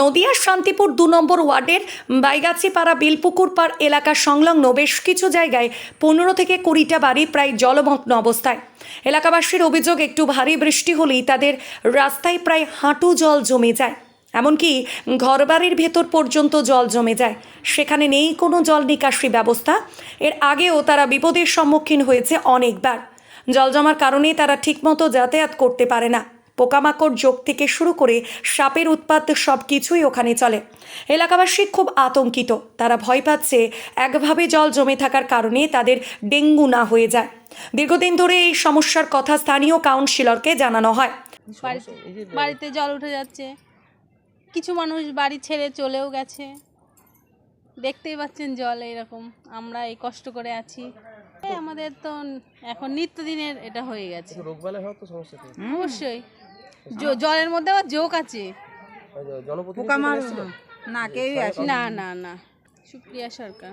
নদিয়ার শান্তিপুর দু নম্বর ওয়ার্ডের বাইগাছিপাড়া বিলপুকুর পাড় এলাকা সংলগ্ন বেশ কিছু জায়গায় পনেরো থেকে কুড়িটা বাড়ি প্রায় জলমগ্ন অবস্থায়। এলাকাবাসীর অভিযোগ, একটু ভারী বৃষ্টি হলেই তাদের রাস্তায় প্রায় হাঁটু জল জমে যায়। এমনকি ঘরবাড়ির ভেতর পর্যন্ত জল জমে যায়। সেখানে নেই কোনো জল নিকাশি ব্যবস্থা। এর আগেও তারা বিপদের সম্মুখীন হয়েছে অনেকবার। জল জমার কারণে তারা ঠিকমতো যাতায়াত করতে পারে না। পোকামাকড় যোগ থেকে শুরু করে সাপের উৎপাত সব কিছুই ওখানে চলে। এলাকাবাসী খুব আতঙ্কিত। তারা ভয় পাচ্ছে একভাবে জল জমে থাকার কারণে তাদের ডেঙ্গু না হয়ে যায়। দীর্ঘদিন ধরে এই সমস্যার কথা স্থানীয় কাউন্সিলরকে জানানো হয়। বাড়িতে জল উঠে যাচ্ছে। কিছু মানুষ বাড়ি ছেড়ে চলেও গেছে। দেখতেই পাচ্ছেন জল এরকম। আমরা এই কষ্ট করে আছি। এই আমাদের তো এখন নিত্যদিনের এটা হয়ে গেছে। রোগবালাই হওয়ার তো সমস্যা তো অবশ্যই। জলের মধ্যে আবার জোক আছে। না কেউই না না না। সুপ্রিয়া সরকার।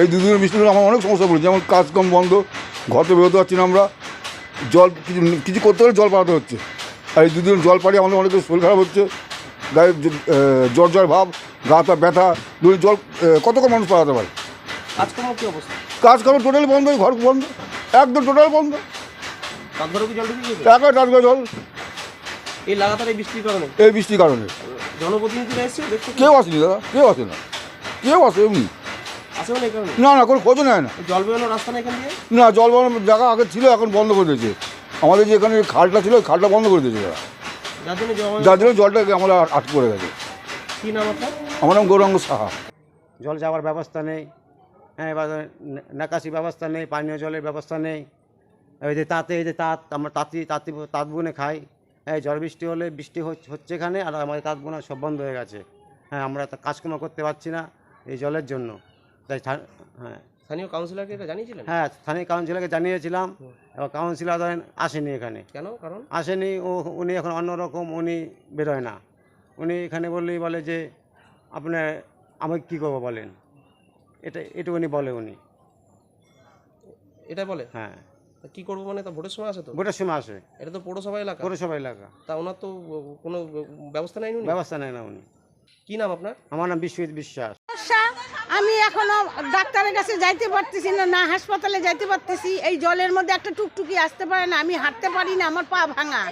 এই দুদিনের বৃষ্টি আমার অনেক সমস্যা পড়েছে যেমন কাজকর্ম বন্ধ ঘর থেকে বেরোতে পারছি না আমরা জল কিছু কিছু করতে হলে জল পাড়াতে হচ্ছে। আর এই দুদিন জল পাড়িয়ে আমাদের অনেকের শরীর খারাপ হচ্ছে গায়ে জ্বর জ্বর ভাব গা হাত ব্যথা দুদিন জল কতক্ষণ মানুষ পাঠাতে পারে? কাজকর্ম কি অবস্থা? কাজকর্ম টোটালি বন্ধ ঘর বন্ধ একদম টোটাল বন্ধ। কি জল ঢুকে গেছে টাকা টাকা জল এই লাগাতার এই বৃষ্টির কারণে? এই বৃষ্টির কারণে। জনপ্রতিনিধিরা এসেছে? দেখতে কেউ আসেনি দাদা কেউ আসে না। কেউ আসে এমনি। আসে না এই কারণে? না না কোনো খোঁজও নেয় না। জল বেরোনোর রাস্তা নেই এখান দিয়ে? না জল বানানোর জায়গা আগে ছিল এখন বন্ধ করে দিয়েছে। আমাদের যে এখানে খালটা ছিল ওই খালটা বন্ধ করে দিয়েছে তারা যার জন্য জল যার জন্য জলটা আমরা আটকে পড়ে গেছে। কি নাম আপনার? আমার নাম গৌরাঙ্গ সাহা। জল যাওয়ার ব্যবস্থা নেই। হ্যাঁ এবার নে- নিকাশি ব্যবস্থা নেই পানীয় জলের ব্যবস্থা নেই। এই যে তাঁতে এই যে তাঁত আমরা তাঁতি তাঁতি তাঁত বুনে খাই। ঝড় বৃষ্টি হলে বৃষ্টি হচ্ছে এখানে আর আমাদের তাঁত বোনা সব বন্ধ হয়ে গেছে। হ্যাঁ আমরা তা কাজকর্ম করতে পারছি না এই জলের জন্য। তাই হ্যাঁ। স্থানীয় কাউন্সিলরকে এটা জানিয়েছিলেন? হ্যাঁ স্থানীয় কাউন্সিলরকে জানিয়েছিলাম। এবার কাউন্সিলর ধরেন আসেনি এখানে। কেন? কারণ? আসেনি ও উনি এখন অন্যরকম উনি বেরোয় না। উনি এখানে বললেই বলে যে আপনার আমি কী করব বলেন? এটা এটুকুনি বলে উনি। এটা বলে? হ্যাঁ। কি করব মানে? তা ভোটের সময় আসে তো? ভোটের সময় আসে। এটা তো পৌরসভা এলাকা। পৌরসভা এলাকা। তা ওনার তো কোনো ব্যবস্থা নেই উনি? ব্যবস্থা নেয় না উনি। কি নাম আপনার? আমার নাম বিশ্বজিৎ বিশ্বাস। আমি এখনও ডাক্তারের কাছে যাইতে পারতেছি না না হাসপাতালে যাইতে পারতেছি। এই জলের মধ্যে একটা টুকটুকি আসতে পারে না আমি হাঁটতে পারি না আমার পা ভাঙা।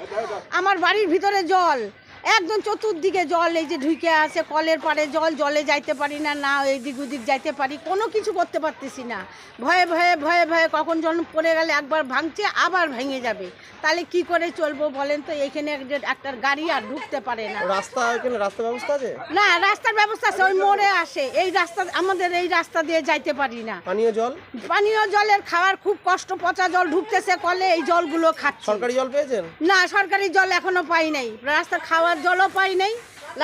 আমার বাড়ির ভিতরে জল। একদম চতুর্দিকে জল এই যে ঢুকে আছে কলের পাড়ে জল জলে যাইতে পারি না না এই দিক ওদিক যাইতে পারি কোনো কিছু করতে পারতেছি না। ভয়ে ভয়ে ভয়ে ভয়ে কখন জল পড়ে গেলে একবার ভাঙছে আবার ভেঙে যাবে। তাহলে কি করে চলবো বলেন তো? এখানে একটা গাড়ি আর ঢুকতে পারে না। রাস্তা এখানে রাস্তা ব্যবস্থা আছে? না রাস্তার ব্যবস্থা আছে ওই মোড়ে আসে। এই রাস্তা আমাদের এই রাস্তা দিয়ে যাইতে পারি না। পানীয় জল? পানীয় জলের খাওয়ার খুব কষ্ট পচা জল ঢুকতেছে কলে এই জলগুলো খাচ্ছে। সরকারি জল পেয়েছেন? না সরকারি জল এখনও পাই নাই। রাস্তার খাওয়ার জলও পাই নাই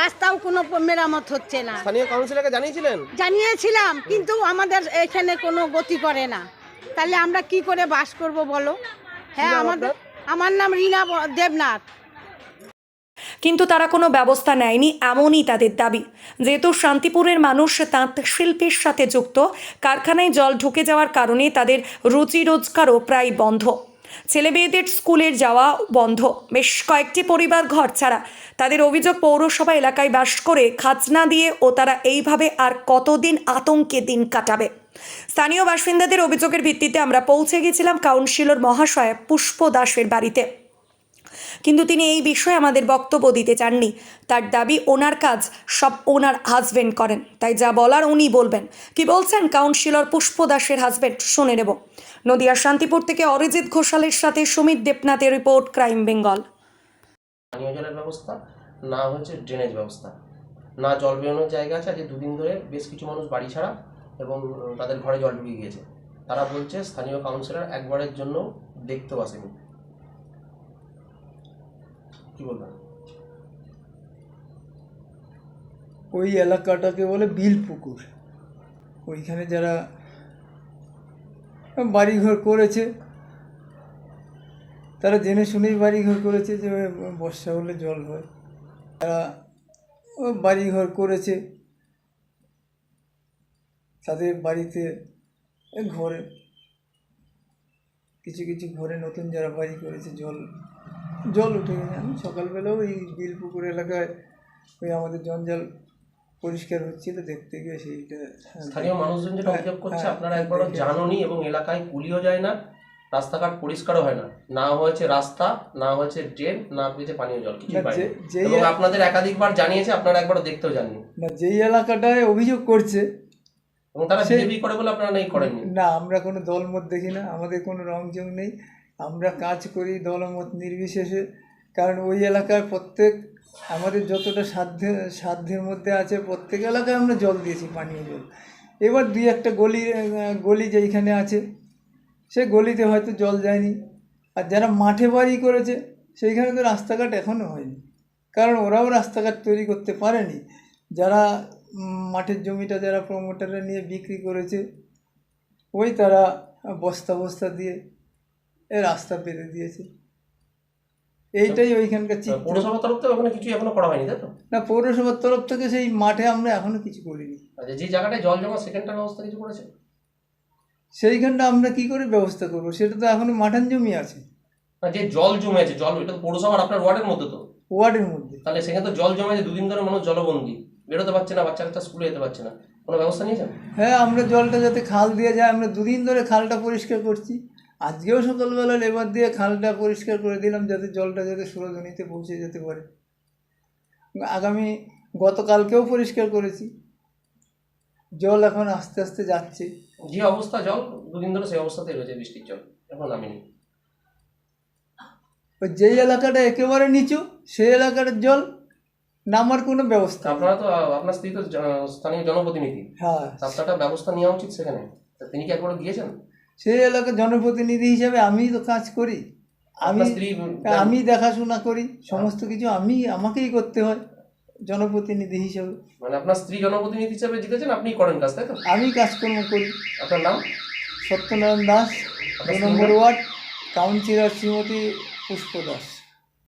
রাস্তাও কোনো মেরামত হচ্ছে না। স্থানীয় কাউন্সিলরকে জানিয়েছিলেন? জানিয়েছিলাম কিন্তু আমাদের এখানে কোনো গতি করে না। তাহলে আমরা কি করে বাস করব বলো? হ্যাঁ আমাদের আমার নাম রীনা দেবনাথ। কিন্তু তারা কোনো ব্যবস্থা নেয়নি এমনই তাদের দাবি। যেহেতু শান্তিপুরের মানুষ তাঁত শিল্পের সাথে যুক্ত কারখানায় জল ঢুকে যাওয়ার কারণে তাদের রুচি রোজগারও প্রায় বন্ধ। ছেলে মেয়েদের স্কুলের যাওয়া বন্ধ। বেশ কয়েকটি পরিবার ঘর ছাড়া। তাদের অভিযোগ পৌরসভা এলাকায় বাস করে খাজনা দিয়ে ও তারা এইভাবে আর কতদিন আতঙ্কে দিন কাটাবে। স্থানীয় বাসিন্দাদের অভিযোগের ভিত্তিতে আমরা পৌঁছে গেছিলাম কাউন্সিলর মহাশয় পুষ্প দাসের বাড়িতে। কিন্তু তিনি এই বিষয়ে আমাদের বক্তব্য দিতে চাননি। তার দাবি, ওনার কাজ সব ওনার হাজবেন্ড করেন। তাই যা বলার উনি বলবেন। কি বলছেন কাউন্সিলর পুষ্প দাসের হাজবেন্ড শুনে নেব। নদিয়ার শান্তিপুর থেকে অরিজিৎ ঘোষালের সাথে সুমিত দেবনাথের রিপোর্ট ক্রাইম বেঙ্গল। জলের ব্যবস্থা, না হচ্ছে ড্রেনেজ ব্যবস্থা। না জল বেরোনোর জায়গা আছে, আজকে দুদিন ধরে বেশ কিছু মানুষ বাড়ি ছাড়া এবং তাদের ঘরে জল ঢুকে গিয়েছে। তারা বলছে, স্থানীয় কাউন্সিলর একবারের জন্য দেখতেও আসেনি। ওই এলাকাটাকে বলে বিলপুকুর। ওইখানে যারা বাড়িঘর করেছে, তারা জেনে শুনেই বাড়িঘর করেছে যে, বর্ষা হলে জল হয়। তারা বাড়িঘর করেছে, তাদের বাড়িতে ঘরে, কিছু কিছু ঘরে নতুন যারা বাড়ি করেছে, জল জল উঠে গেছে। আমি সকালবেলাও এই বিলপুকুর এলাকায় ওই আমাদের জঞ্জাল পরিষ্কার হচ্ছিল দেখতে গিয়ে সেইটা হ্যাঁ, স্থানীয় মানুষজন যেটা হ্যাঁ, অভিযোগ করছে হ্যাঁ, আপনারা একবারও জানুনি এবং এলাকায় কুলিও যায় না রাস্তাঘাট পরিষ্কারও হয় না। না হয়েছে রাস্তা না হয়েছে ড্রেন না হয়েছে পানীয় জল কিছু এবং আপনাদের একাধিকবার জানিয়েছে আপনারা একবারও দেখতেও যাননি। না যেই এলাকাটায় অভিযোগ করছে এবং তারা করে বলে আপনারা নেই করেননি। না আমরা কোনো দলমত দেখি না আমাদের কোনো রংজং নেই। আমরা কাজ করি দলমত নির্বিশেষে, কারণ ওই এলাকার প্রত্যেক, আমাদের যতটা সাধ্যের সাধ্যের মধ্যে আছে, প্রত্যেক এলাকায় আমরা জল দিয়েছি, পানীয় জল। এবার দুই একটা গলি গলি যেইখানে আছে, সে গলিতে হয়তো জল যায়নি। আর যারা মাঠে বাড়ি করেছে, সেইখানে তো রাস্তাঘাট এখনও হয়নি। কারণ ওরাও রাস্তাঘাট তৈরি করতে পারেনি। যারা মাঠের জমিটা যারা প্রমোটাররা নিয়ে বিক্রি করেছে, ওই তারা বস্তা বস্তা দিয়ে রাস্তা পেতে দিয়েছে। এইটাই ওইখানকার পৌরসভার তরফ থেকে ওখানে কিছু এখনও করা হয়নি তাই তো? না পৌরসভার তরফ থেকে সেই মাঠে আমরা এখনও কিছু করিনি। আচ্ছা যে জায়গাটায় জল জমা সেখানটার ব্যবস্থা কিছু করেছে? সেইখানটা আমরা কি করে ব্যবস্থা করব? সেটা তো এখনও মাঠান জমি আছে। যে জল জমে আছে জল এটা তো পৌরসভার আপনার ওয়ার্ডের মধ্যে তো। ওয়ার্ডের মধ্যে। তাহলে সেখানে তো জল জমে আছে দুদিন ধরে মানুষ জলবন্দি। বেরোতে পারছে না বাচ্চা কাচ্চা স্কুলে যেতে পারছে না। কোনো ব্যবস্থা নিয়েছেন? হ্যাঁ আমরা জলটা যাতে খাল দিয়ে যায় আমরা দুদিন ধরে খালটা পরিষ্কার করছি। আজকেও সকালবেলা লেবার দিয়ে খালটা পরিষ্কার করে দিলাম যাতে জলটা যাতে সুরধনীতে পৌঁছে যেতে পারে। আগামী গতকালকেও পরিষ্কার করেছি। জল এখন আস্তে আস্তে যাচ্ছে। যে অবস্থা জল দুদিন ধরে সেই অবস্থাতেই রয়েছে বৃষ্টির জল এখন নামেনি। ওই যেই এলাকাটা একেবারে নিচু সেই এলাকার জল নামার কোনো ব্যবস্থা আপনারা তো আপনার স্ত্রী তো স্থানীয় জনপ্রতিনিধি। হ্যাঁ। ব্যবস্থা নেওয়া উচিত সেখানে? তিনি কি একবার গিয়েছেন সেই এলাকার জনপ্রতিনিধি হিসাবে আমিই তো কাজ করি। আমি আমি দেখাশোনা করি সমস্ত কিছু আমি আমাকেই করতে হয় জনপ্রতিনিধি হিসাবে। মানে আপনার স্ত্রী জনপ্রতিনিধি হিসাবে জিতেছেন আপনি করেন কাজ তাই তো? আমি কাজকর্ম করি। আপনার নাম? Satyanarayan Das number ward councillor Shrimati Pushpa Das.